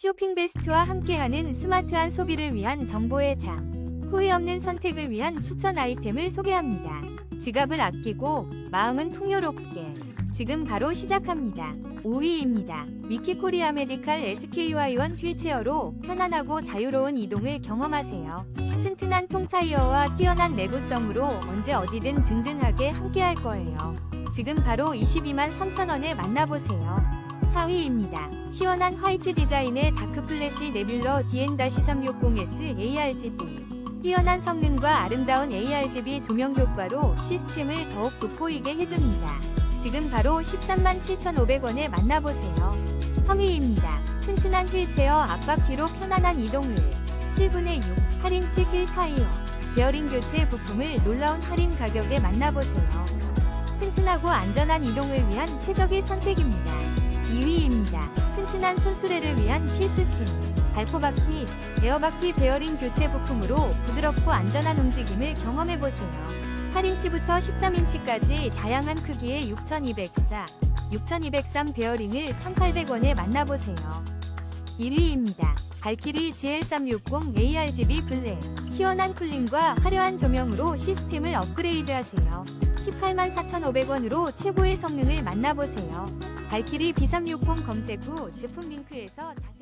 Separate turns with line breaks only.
쇼핑 베스트와 함께하는 스마트한 소비를 위한 정보의 장. 후회 없는 선택을 위한 추천 아이템을 소개합니다. 지갑을 아끼고 마음은 풍요롭게. 지금 바로 시작합니다. 5위입니다. 위키코리아 메디칼 SKY1 휠체어로 편안하고 자유로운 이동을 경험하세요. 튼튼한 통타이어와 뛰어난 내구성으로 언제 어디든 든든하게 함께할 거예요. 지금 바로 22만 3천원에 만나보세요. 4위입니다. 시원한 화이트 디자인의 다크 플래시 네뷸러 DN-360S ARGB. 뛰어난 성능과 아름다운 ARGB 조명 효과로 시스템을 더욱 돋보이게 해줍니다. 지금 바로 13만 7,500원에 만나보세요. 3위입니다. 튼튼한 휠체어 앞바퀴로 편안한 이동을 7분의 6 8인치 휠 타이어 베어링 교체 부품을 놀라운 할인 가격에 만나보세요. 튼튼하고 안전한 이동을 위한 최적의 선택입니다. 2위입니다. 튼튼한 손수레를 위한 필수템. 발포바퀴, 에어바퀴 베어링 교체 부품으로 부드럽고 안전한 움직임을 경험해보세요. 8인치부터 13인치까지 다양한 크기의 6204, 6203 베어링을 1800원에 만나보세요. 1위입니다. 발키리 GL360 ARGB 블랙. 시원한 쿨링과 화려한 조명으로 시스템을 업그레이드하세요. 18만 4,500원으로 최고의 성능을 만나보세요. 발키리 B360 검색 후 제품 링크에서 자세히